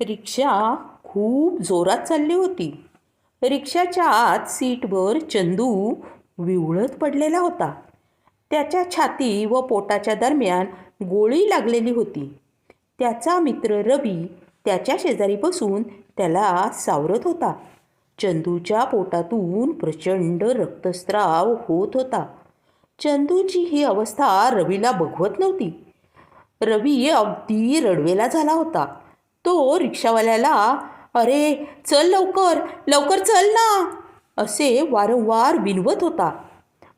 रिक्षा खूप जोरात चालली होती. रिक्षाच्या आत सीटवर चंदू विवळत पडलेला होता. त्याच्या छाती व पोटाच्या दरम्यान गोळी लागलेली होती. त्याचा मित्र रवी त्याच्या शेजारी बसून त्याला सावरत होता. चंदूच्या पोटातून प्रचंड रक्तस्राव होत होता. चंदूची ही अवस्था रवीला बघवत नव्हती. रवी अगदी रडवेला झाला होता. तो रिक्षावाल्याला अरे चल लवकर लवकर चल ना असे वारंवार विनवत होता.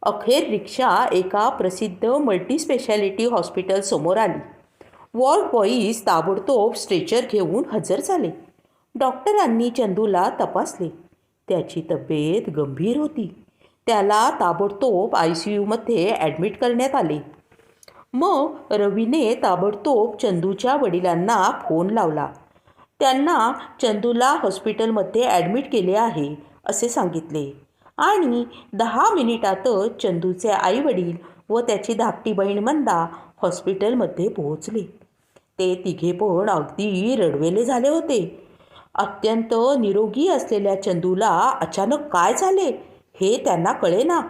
अखेर रिक्षा एका प्रसिद्ध मल्टीस्पेशालिटी हॉस्पिटल समोर आली. वॉर्ड बॉईज ताबडतोब स्ट्रेचर घेऊन हजर झाले. डॉक्टरांनी चंदूला तपासले. त्याची तब्येत गंभीर होती. त्याला ताबडतोब आय सी यूमध्ये ॲडमिट करण्यात आले. मग रवीने ताबडतोब चंदूच्या वडिलांना फोन लावला. त्यांना चंदूला हॉस्पिटलमध्ये ॲडमिट केले आहे असे सांगितले. आणि दहा मिनिटातच चंदूचे आईवडील व त्याची धाकटी बहीण मंदा हॉस्पिटलमध्ये पोहोचले. ते तिघे पण अगदी रडवेले झाले होते. अत्यंत निरोगी असलेल्या चंदूला अचानक काय झाले हे त्यांना कळेना.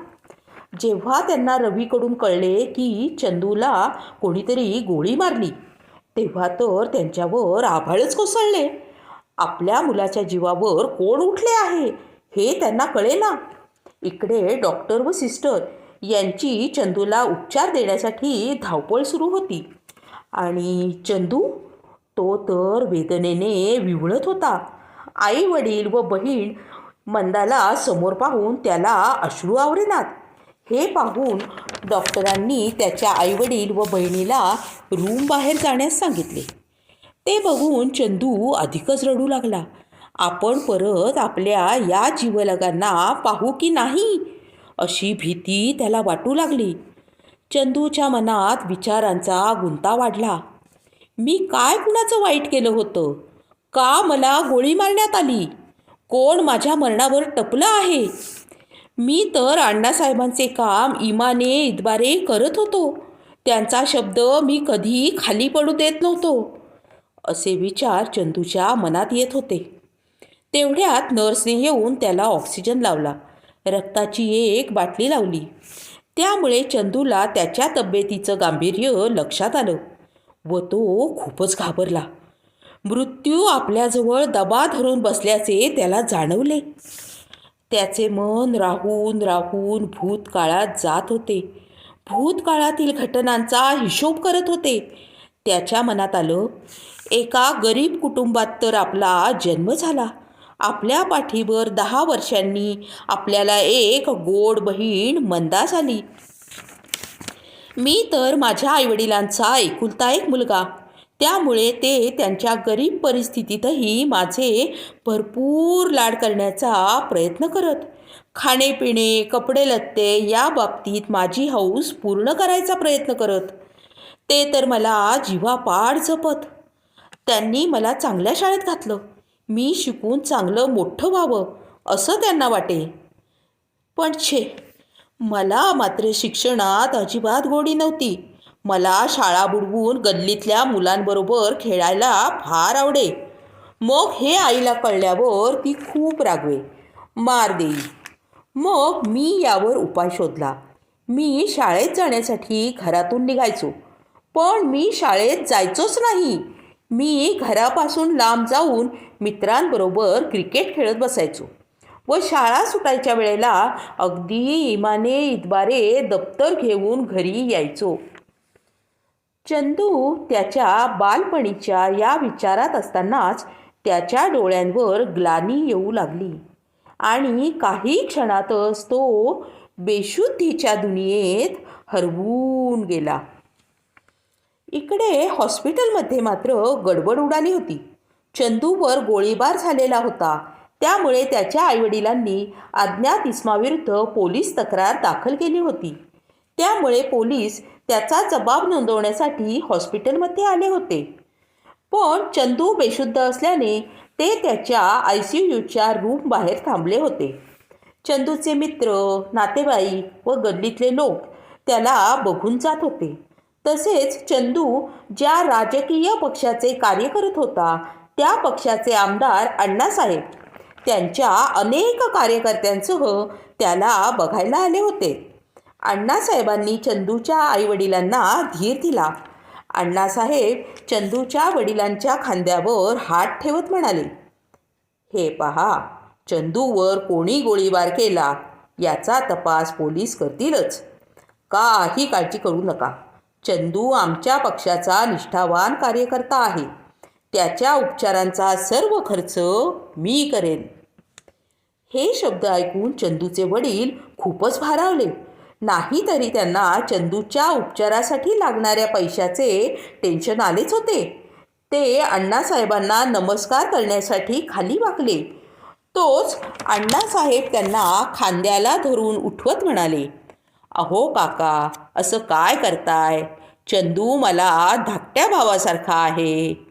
जेव्हा त्यांना रवीकडून कळले की चंदूला कोणीतरी गोळी मारली तेव्हा तर त्यांच्यावर आभाळच कोसळले. आपल्या मुलाच्या जीवावर कोण उठले आहे हे त्यांना कळेना. इकडे डॉक्टर व सिस्टर यांची चंदूला उपचार देण्यासाठी धावपळ सुरू होती. आणि चंदू? तो तर वेदनेने विवळत होता. आई वडील व बहीण मंदाला समोर पाहून त्याला अश्रू आवरेनात हे पाहून डॉक्टरांनी त्याच्या आईवडील व बहिणीला रूम बाहेर जाण्यास सांगितले. ते बघून चंदू अधिकच रडू लागला. आपण परत आपल्या या जीवलगांना पाहू की नाही? अशी भीती त्याला वाटू लागली. चंदूच्या मनात विचारांचा गुंता वाढला. मी काय कुणाचं वाईट केलं होतं? का मला गोळी मारण्यात आली? कोण माझ्या मरणावर टपलं आहे? मी तर अण्णासाहेबांचे काम इमाने इतबारे करत होतो. त्यांचा शब्द मी कधी खाली पडू देत नव्हतो असे विचार चंदूच्या मनात येत होते. तेवढ्यात नर्सने येऊन त्याला ऑक्सिजन लावला. रक्ताची एक बाटली लावली. त्यामुळे चंदूला त्याच्या तब्येतीचं गांभीर्य लक्षात आलं व तो खूपच घाबरला. मृत्यू आपल्याजवळ दबा धरून बसल्याचे त्याला जाणवले. त्याचे मन राहून राहून भूतकाळात जात होते. भूतकाळातील घटनांचा हिशोब करत होते. त्याच्या मनात आलं एका गरीब कुटुंबात तर आपला जन्म झाला. आपल्या पाठीवर दहा वर्षांनी आपल्याला एक गोड बहीण मंदा झाली. मी तर माझ्या आईवडिलांचा एकुलता एक मुलगा. त्यामुळे ते त्यांच्या गरीब परिस्थितीतही माझे भरपूर लाड करण्याचा प्रयत्न करत. खाणेपिणे कपडे लत्ते या बाबतीत माझी हौस पूर्ण करायचा प्रयत्न करत. ते तर मला जीवापाड जपत. त्यांनी मला चांगल्या शाळेत घातलं. मी शिकून चांगलं मोठं व्हावं असं त्यांना वाटे. पण छे मला मात्र शिक्षणात अजिबात गोडी नव्हती. मला शाळा बुडवून गल्लीतल्या मुलांबरोबर खेळायला फार आवडे. मग हे आईला कळल्यावर ती खूप रागवे. मार देई मग मी यावर उपाय शोधला. मी शाळेत जाण्यासाठी घरातून निघायचो. पण मी शाळेत जायचोच नाही. मी घरापासून लांब जाऊन मित्रांबरोबर क्रिकेट खेळत बसायचो व शाळा सुटायच्या वेळेला अगदी इमाने इतबारे दप्तर घेऊन घरी यायचो. चंदू त्याच्या बालपणीच्या या विचारात असतानाच त्याच्या डोळ्यांवर ग्लानी येऊ लागली. आणि काही क्षणातच तो बेशुद्धीच्या दुनियेत हरवून गेला. इकडे हॉस्पिटलमध्ये मात्र गडबड उडाली होती. चंदूवर गोळीबार झालेला होता. त्यामुळे त्याच्या आईवडिलांनी अज्ञात इस्माविरुद्ध पोलीस तक्रार दाखल केली होती. त्यामुळे पोलीस त्याचा जबाब नोंदवण्यासाठी हॉस्पिटलमध्ये आले होते. पण चंदू बेशुद्ध असल्याने ते त्याच्या आय सी यूच्या रूम बाहेर थांबले होते. चंदूचे मित्र नातेवाईक व गल्लीतले लोक त्याला बघून जात होते. तसेच चंदू ज्या राजकीय पक्षाचे कार्य करत होता त्या पक्षाचे आमदार अण्णासाहेब त्यांच्या अनेक कार्यकर्त्यांसह त्याला बघायला आले होते. अण्णासाहेबांनी चंदूच्या आईवडिलांना धीर दिला. अण्णासाहेब चंदूच्या वडिलांच्या खांद्यावर हात ठेवत म्हणाले हे पहा चंदूवर कोणी गोळीबार केला? याचा तपास पोलीस करतीलच. काही काळजी करू नका. चंदू आमच्या पक्षाचा निष्ठावान कार्यकर्ता आहे. त्याच्या उपचारांचा सर्व खर्च मी करेन. हे शब्द ऐकून चंदूचे वडील खूपच भारावले. नाही तरी त्यांना चंदूच्या उपचारासाठी लागणाऱ्या पैशाचे टेन्शन आलेच होते. ते अण्णासाहेबांना नमस्कार करण्यासाठी खाली वाकले. तोच अण्णासाहेब त्यांना खांद्याला धरून उठवत म्हणाले अहो काका असं काय करताय? चंदू मला धाकट्या भावासारखा आहे.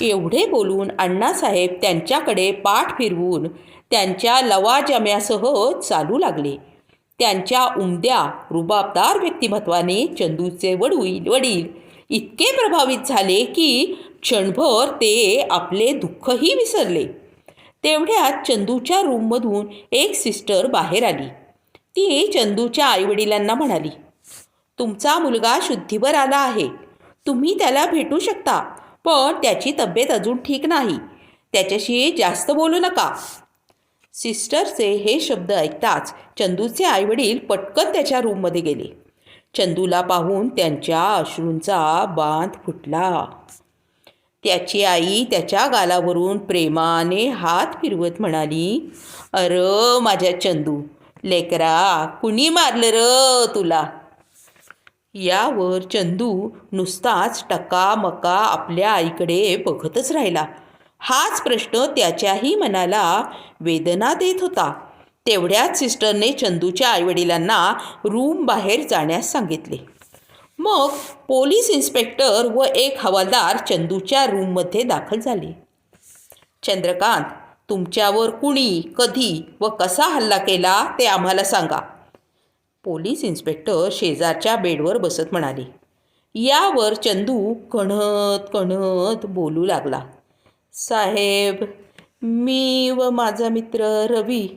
एवढे बोलून अण्णासाहेब त्यांच्याकडे पाठ फिरवून त्यांच्या लवाजम्यासह चालू लागले. त्यांच्या उमद्या रुबाबदार व्यक्तिमत्वाने चंदूचे वडील वडील इतके प्रभावित झाले की क्षणभर ते आपले दुःखही विसरले. तेवढ्यात चंदूच्या रूममधून एक सिस्टर बाहेर आली. ती चंदूच्या आईवडिलांना म्हणाली तुमचा मुलगा शुद्धीवर आला आहे. तुम्ही त्याला भेटू शकता पण त्याची तब्येत अजून ठीक नाही. त्याच्याशी जास्त बोलू नका. सिस्टरचे हे शब्द ऐकताच चंदूचे आईवडील पटकन त्याच्या रूममध्ये गेले. चंदूला पाहून त्यांच्या अश्रूंचा बांध फुटला. त्याची आई त्याच्या गालावरून प्रेमाने हात फिरवत म्हणाली अर माझ्या चंदू लेकरा कुणी मारलं र तुला? यावर चंदू नुसताच टका मका आपल्या आईकडे बघतच राहिला. हाच प्रश्न त्याच्याही मनाला वेदना देत होता. तेवढ्याच सिस्टरने चंदूच्या आईवडिलांना रूम बाहेर जाण्यास सांगितले. मग पोलीस इन्स्पेक्टर व एक हवालदार चंदूच्या रूममध्ये दाखल झाले. चंद्रकांत तुमच्यावर कुणी कधी व कसा हल्ला केला ते आम्हाला सांगा. पोलीस इन्स्पेक्टर शेजारच्या बेडवर बसत म्हणाले. यावर चंदू कणत कणत बोलू लागला. साहेब मी व माझा मित्र रवी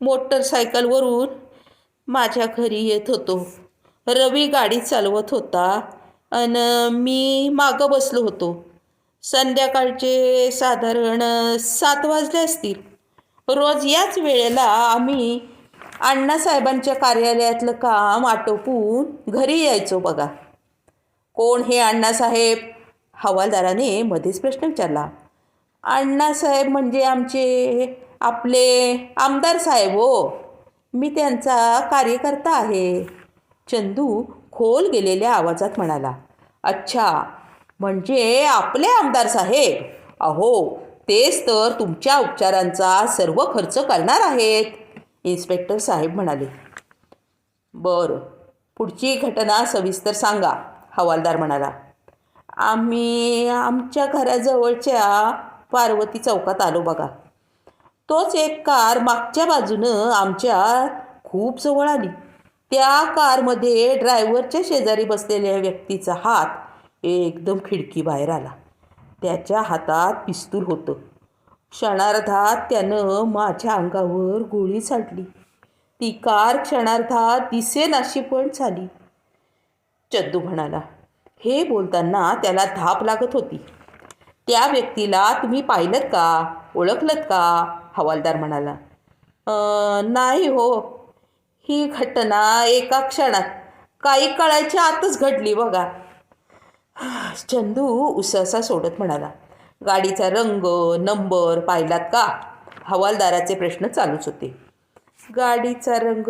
मोटरसायकलवरून माझ्या घरी येत होतो. रवी गाडी चालवत होता आणि मी मागं बसलो होतो. संध्याकाळचे साधारण सात वाजले असतील. रोज याच वेळेला आम्ही अण्णासाहेबांच्या कार्यालयातलं काम आटोपून घरी यायचो बघा. कोण हे अण्णासाहेब हवालदाराने मध्येच प्रश्न विचारला. अण्णासाहेब म्हणजे आमचे आपले आमदार साहेब हो. मी त्यांचा कार्यकर्ता आहे. चंदू खोल गेलेल्या आवाजात म्हणाला अच्छा म्हणजे आपले आमदार साहेब? अहो तेच तर तुमच्या उपचारांचा सर्व खर्च करणार आहेत. इन्स्पेक्टर साहेब म्हणाले बरं पुढची घटना सविस्तर सांगा हवालदार म्हणाला. आम्ही आमच्या घराजवळच्या पार्वती चौकात आलो बघा. तोच एक कार मागच्या बाजूनं आमच्या खूप जवळ आली. त्या कारमध्ये ड्रायव्हरच्या शेजारी बसलेल्या व्यक्तीचा हात एकदम खिडकी बाहेर आला. त्याच्या हातात पिस्तूल होतं. क्षणार्धात त्यानं माझ्या अंगावर गोळी झाडली ती कार क्षणार्धात दिसेनाशी पण झाली. चद्दू म्हणाला हे बोलताना त्याला धाप लागत होती. त्या व्यक्तीला तुम्ही पाहिलं का? ओळखलत का? हवालदार म्हणाला. नाही हो. ही घटना एका क्षणात काही काळाच्या आतच घडली बघा. चंदू उससा सोडत म्हणाला. गाडीचा रंग नंबर पाहिलात का? हवालदाराचे प्रश्न चालूच होते. गाडीचा रंग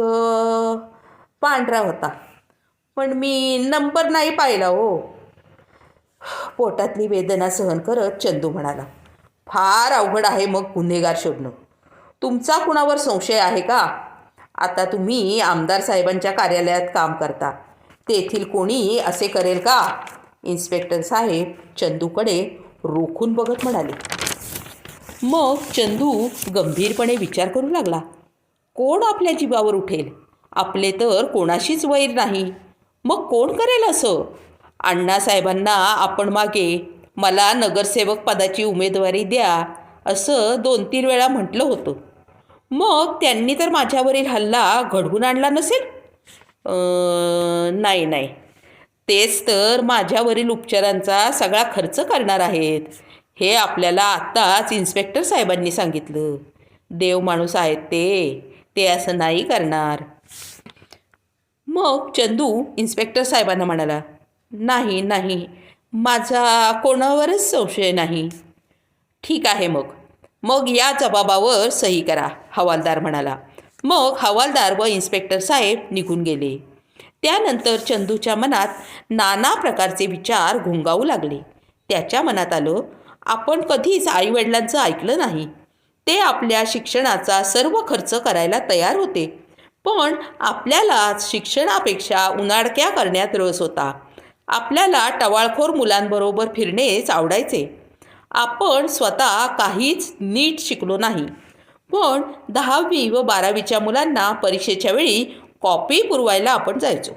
पांढरा होता. पण मी नंबर नाही पाहिला हो. पोटातली वेदना सहन करत चंदू म्हणाला फार अवघड आहे मग गुन्हेगार शोधणं. तुमचा कुणावर संशय आहे का? आता तुम्ही आमदार साहेबांच्या कार्यालयात काम करता. तेथील कोणी असे करेल का? इन्स्पेक्टर साहेब चंदूकडे रोखून बघत म्हणाले. मग चंदू गंभीरपणे विचार करू लागला कोण आपल्या जीवावर उठेल? आपले तर कोणाशीच वैर नाही. मग कोण करेल असं? अण्णासाहेबांना आपण मागे मला नगरसेवक पदाची उमेदवारी द्या असं दोन तीन वेळा म्हटलं होतं. मग त्यांनी तर माझ्यावरील हल्ला घडवून आणला नसेल? नाही नाही. तेच तर माझ्यावरील उपचारांचा सगळा खर्च करणार आहेत. हे आपल्याला आत्ताच इन्स्पेक्टर साहेबांनी सांगितलं. देव माणूस आहेत ते. ते असं नाही करणार. मग चंदू इन्स्पेक्टर साहेबांना म्हणाला नाही नाही. माझा कोणावरच संशय नाही. ठीक आहे मग. मग या जबाबावर सही करा हवालदार म्हणाला. मग हवालदार व इन्स्पेक्टर साहेब निघून गेले. त्यानंतर चंदूच्या मनात नाना प्रकारचे विचार घुंगावू लागले. त्याच्या मनात आलं आपण कधीच आईवडिलांचं ऐकलं नाही. ते आपल्या शिक्षणाचा सर्व खर्च करायला तयार होते. पण आपल्याला शिक्षणापेक्षा उनाडक्या करण्यात रस होता. आपल्याला टवाळखोर मुलांबरोबर फिरणेच आवडायचे आपण स्वतः काहीच नीट शिकलो नाही. पण दहावी व बारावीच्या मुलांना परीक्षेच्या वेळी कॉपी पुरवायला आपण जायचो.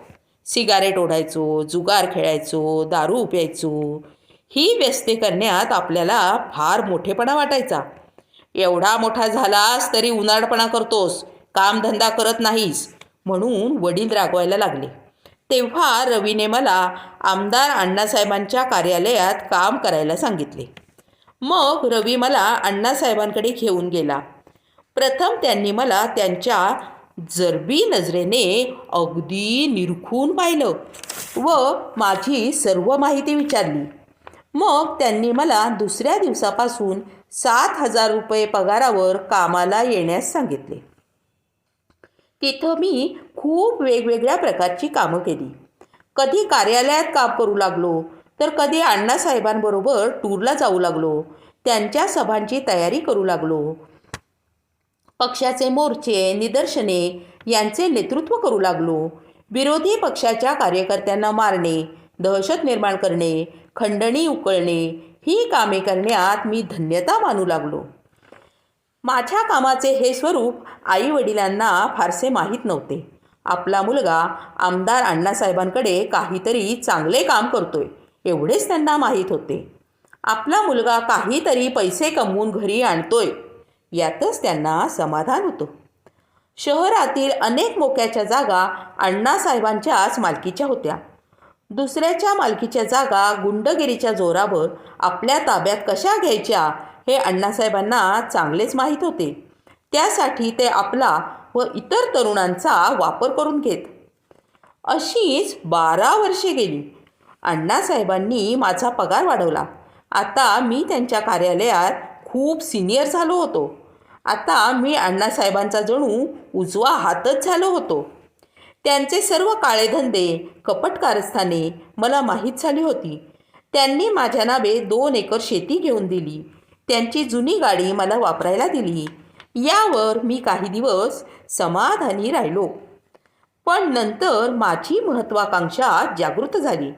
सिगारेट ओढायचो जुगार खेळायचो दारू प्यायचो. ही व्यस्ते करण्यात आपल्याला फार मोठेपणा वाटायचा. एवढा मोठा झालास तरी उन्हाळपणा करतोस कामधंदा करत नाहीस म्हणून वडील रागवायला लागले. तेव्हा रवीने मला आमदार अण्णासाहेबांच्या कार्यालयात काम करायला सांगितले. मग रवी मला अण्णासाहेबांकडे घेऊन गेला. प्रथम त्यांनी मला त्यांच्या जरबी नजरेने अगदी निरखून पाहिलं व माझी सर्व माहिती विचारली. मग त्यांनी मला दुसऱ्या दिवसापासून सात हजार रुपये पगारावर कामाला येण्यास सांगितले. तिथं मी खूप वेगवेगळ्या प्रकारची कामं केली. कधी कार्यालयात काम करू लागलो तर कधी अण्णासाहेबांबरोबर टूरला जाऊ लागलो त्यांच्या सभांची तयारी करू लागलो. पक्षाचे मोर्चे निदर्शने यांचे नेतृत्व करू लागलो. विरोधी पक्षाच्या कार्यकर्त्यांना मारणे दहशत निर्माण करणे खंडणी उकळणे ही कामे करण्यात मी धन्यता मानू लागलो. माझ्या कामाचे हे स्वरूप आई वडिलांना फारसे माहीत नव्हते. आपला मुलगा आमदार अण्णासाहेबांकडे काहीतरी चांगले काम करतोय एवढेच त्यांना माहीत होते. आपला मुलगा काहीतरी पैसे कमवून घरी आणतोय यातच त्यांना समाधान होतं. शहरातील अनेक मोक्याच्या जागा अण्णासाहेबांच्याच मालकीच्या होत्या. दुसऱ्याच्या मालकीच्या जागा गुंडगिरीच्या जोरावर आपल्या ताब्यात कशा घ्यायच्या हे अण्णासाहेबांना चांगलेच माहीत होते. त्यासाठी ते आपला व इतर तरुणांचा वापर करून घेत. अशीच बारा वर्षे गेली. अण्णासाहेबांनी माझा पगार वाढवला. आता मी त्यांच्या कार्यालयात खूप सिनियर झालो होतो. आता मी अण्णासाहेबांचा जणू उजवा हातच झालो होतो. त्यांचे सर्व काळेधंदे कपट कारस्थाने मला माहीत झाली होती. त्यांनी माझ्या नावे दोन एकर शेती घेऊन दिली. त्यांची जुनी गाडी मला वापरायला दिली. यावर मी काही दिवस समाधानी राहिलो. पण नंतर माझी महत्त्वाकांक्षा जागृत झाली.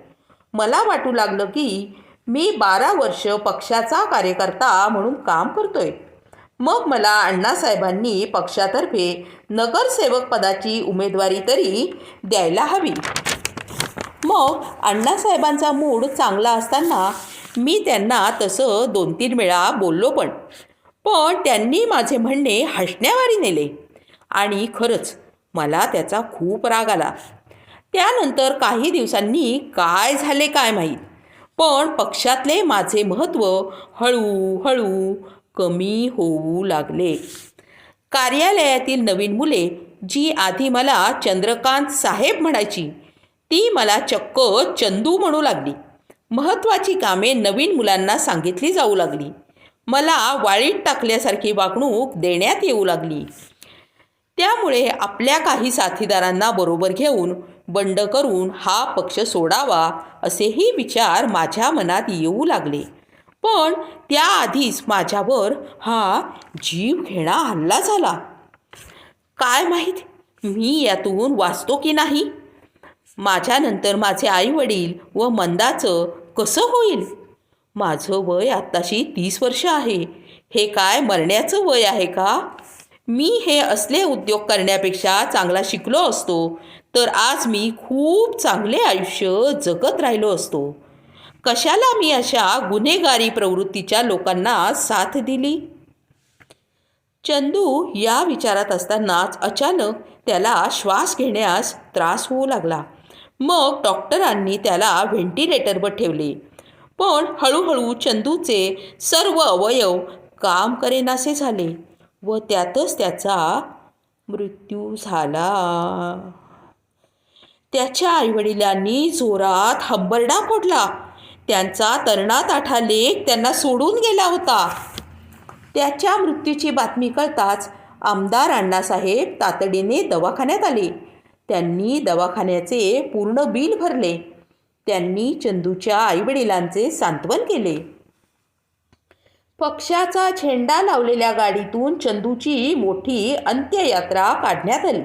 मला वाटू लागलं की मी बारा वर्ष पक्षाचा कार्यकर्ता म्हणून काम करतोय. मग मला अण्णासाहेबांनी पक्षातर्फे नगरसेवक पदाची उमेदवारी तरी द्यायला हवी. मग अण्णासाहेबांचा मूड चांगला असताना मी त्यांना तसं दोन तीन वेळा बोललो पण. पण त्यांनी माझे म्हणणे हसण्यावारी नेले. आणि खरंच मला त्याचा खूप राग आला. त्यानंतर काही दिवसांनी काय झाले काय माहीत. पण पक्षातले माझे महत्त्व हळूहळू कमी होऊ लागले. कार्यालयातील नवीन मुले जी आधी मला चंद्रकांत साहेब म्हणायची ती मला चक्क चंदू म्हणू लागली. महत्त्वाची कामे नवीन मुलांना सांगितली जाऊ लागली. मला वाळीत टाकल्यासारखी वागणूक देण्यात येऊ लागली. त्यामुळे आपल्या काही साथीदारांना बरोबर घेऊन बंड करून हा पक्ष सोडावा असेही विचार माझ्या मनात येऊ लागले. पण त्याआधीच माझ्यावर हा जीव घेणा हल्ला झाला. काय माहीत मी यातून वाचतो की नाही? माझ्यानंतर माझे आईवडील व मंदाचं कसं होईल? माझं वय आत्ताशी तीस वर्ष आहे. हे काय मरण्याचं वय आहे का? मी हे असले उद्योग करण्यापेक्षा चांगला शिकलो असतो तर आज मी खूप चांगले आयुष्य जगत राहिलो असतो. कशाला मी अशा गुन्हेगारी प्रवृत्तीच्या लोकांना साथ दिली? चंदू या विचारात असतानाच अचानक त्याला श्वास घेण्यास त्रास होऊ लागला. मग डॉक्टरांनी त्याला व्हेंटिलेटरवर ठेवले. पण हळूहळू चंदूचे सर्व अवयव काम करेनासे झाले व त्यातच त्याचा मृत्यू झाला. त्याच्या आईवडिलांनी जोरात हंबरडा फोडला. त्यांचा तरणाताठा लेख त्यांना सोडून गेला होता. त्याच्या मृत्यूची बातमी कळताच आमदार अण्णासाहेब तातडीने दवाखान्यात आले. त्यांनी दवाखान्याचे पूर्ण बिल भरले. त्यांनी चंदूच्या आईवडिलांचे सांत्वन केले. पक्षाचा झेंडा लावलेल्या गाडीतून चंदूची मोठी अंत्ययात्रा काढण्यात आली.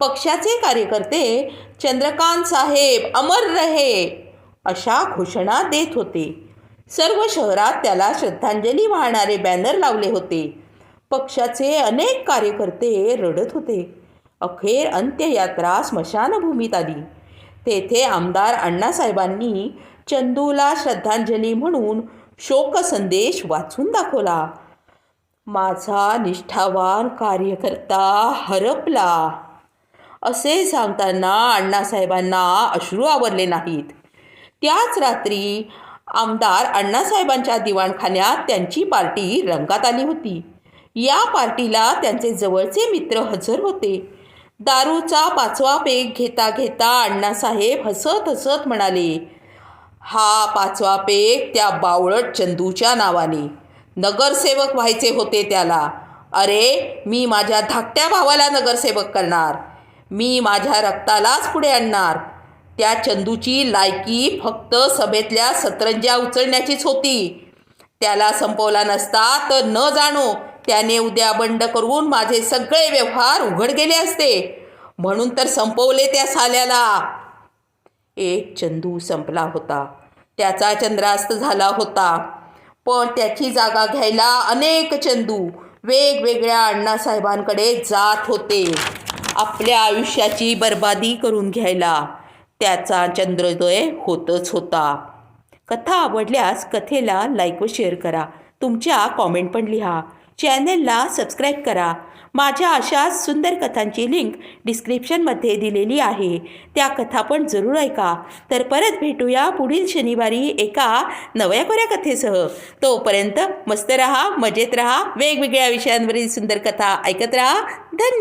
पक्षाचे कार्यकर्ते चंद्रकांत साहेब अमर रहे अशा घोषणा देत होते. सर्व शहरात त्याला श्रद्धांजली वाहणारे बॅनर लावले होते. पक्षाचे अनेक कार्यकर्ते रडत होते. अखेर अंत्ययात्रा स्मशानभूमीत आली. तेथे आमदार अण्णासाहेबांनी चंदूला श्रद्धांजली म्हणून शोकसंदेश वाचून दाखवला. माझा निष्ठावान कार्यकर्ता हरपला असे सांगताना अण्णासाहेबांना अश्रू आवरले नाहीत. त्याच रात्री आमदार अण्णासाहेबांच्या दिवाणखान्यात त्यांची पार्टी रंगात आली होती. या पार्टीला त्यांचे जवळचे मित्र हजर होते. दारूचा पाचवा पेग घेता घेता अण्णासाहेब हसत हसत म्हणाले हा पाचवा पेग त्या बावळट चंदूच्या नावाने. नगरसेवक व्हायचे होते त्याला. अरे मी माझ्या धाकट्या भावाला नगरसेवक करणार. मी माझ्या रक्तालाच पुढे आणणार. त्या चंदूची लायकी फक्त सभेतल्या सतरंज्या उचलण्याचीच होती. त्याला संपवला नसता तर न जाणो त्याने उद्या बंड करून माझे सगळे व्यवहार उघड गेले असते. म्हणून तर संपवले त्या साल्याला. एक चंदू संपला होता. त्याचा चंद्रास्त झाला होता. पण त्याची जागा घ्यायला अनेक चंदू वेगवेगळ्या अण्णासाहेबांकडे जात होते. आपल्या आयुष्याची बर्बादी करून घ्यायला त्याचा चंद्रोदय होतच होता. कथा आवडल्यास कथेला लाईक व शेअर करा. तुमच्या कॉमेंट पण लिहा. चॅनलला सबस्क्राईब करा. माझ्या अशा सुंदर कथांची लिंक डिस्क्रिप्शनमध्ये दिलेली आहे. त्या कथा पण जरूर ऐका. तर परत भेटूया पुढील शनिवारी एका नव्या कोऱ्या कथेसह. तोपर्यंत मस्त रहा मजेत रहा वेगवेगळ्या विषयांवरील सुंदर कथा ऐकत रहा. धन्यवाद